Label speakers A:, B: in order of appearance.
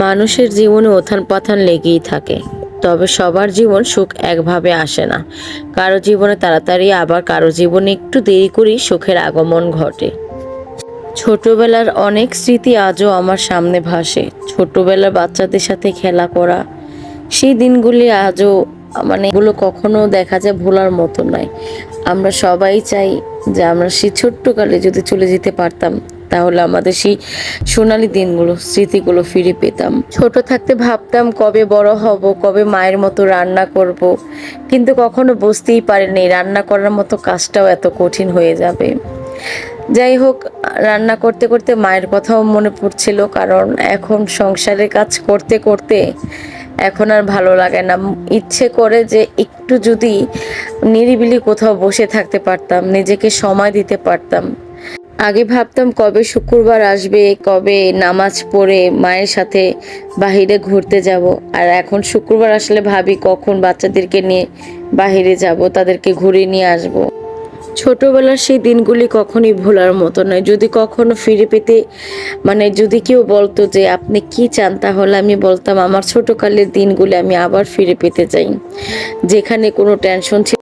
A: মানুষের জীবনে ওথান পাথান লেগেই থাকে, তবে সবার জীবন সুখ একভাবে আসে না। কারও জীবনে তাড়াতাড়ি, আবার কারও জীবনে একটু দেরি করেই সুখের আগমন ঘটে। ছোটবেলার অনেক স্মৃতি আজও আমার সামনে ভাসে। ছোটবেলার বাচ্চাদের সাথে খেলা করা, সেই দিনগুলি আজও মানে এগুলো কখনো দেখা যায় ভোলার মতো নয়। আমরা সবাই চাই যে আমরা সেই ছোট্টকালে যদি চলে যেতে পারতাম তাহলে আমাদের সেই সোনালি দিনগুলো, স্মৃতিগুলো ফিরে পেতাম। ছোট থাকতে ভাবতাম কবে বড় হব, কবে মায়ের মতো রান্না করব। কিন্তু কখনো বুঝতেই পারিনি, রান্না করার মতো কাজটাও এত কঠিন হয়ে যাবে। যাই হোক, রান্না করতে করতে মায়ের কথাও মনে পড়ছিল, কারণ এখন সংসারের কাজ করতে করতে এখন আর ভালো লাগে না। ইচ্ছে করে যে একটু যদি নিরিবিলি কোথাও বসে থাকতে পারতাম, নিজেকে সময় দিতে পারতাম। আগে ভাবতাম কবে শুক্রবার আসবে, কবে নামাজ পড়ে মায়ের সাথে বাহিরে ঘুরতে যাব। আর এখন শুক্রবার আসলে ভাবি কখন বাচ্চাদেরকে নিয়ে বাহিরে যাব, তাদেরকে ঘুরে নিয়ে আসব। ছোটবেলার সেই দিনগুলি কখনই ভোলার মতো নয়। যদি কখনো ফিরে পেতে মানে যদি কেউ বলতো যে, আপনি কি চান? তাহলে আমি বলতাম, আমার ছোটকালের দিনগুলি আমি আবার ফিরে পেতে চাই। যেখানে কোনো টেনশন ছিল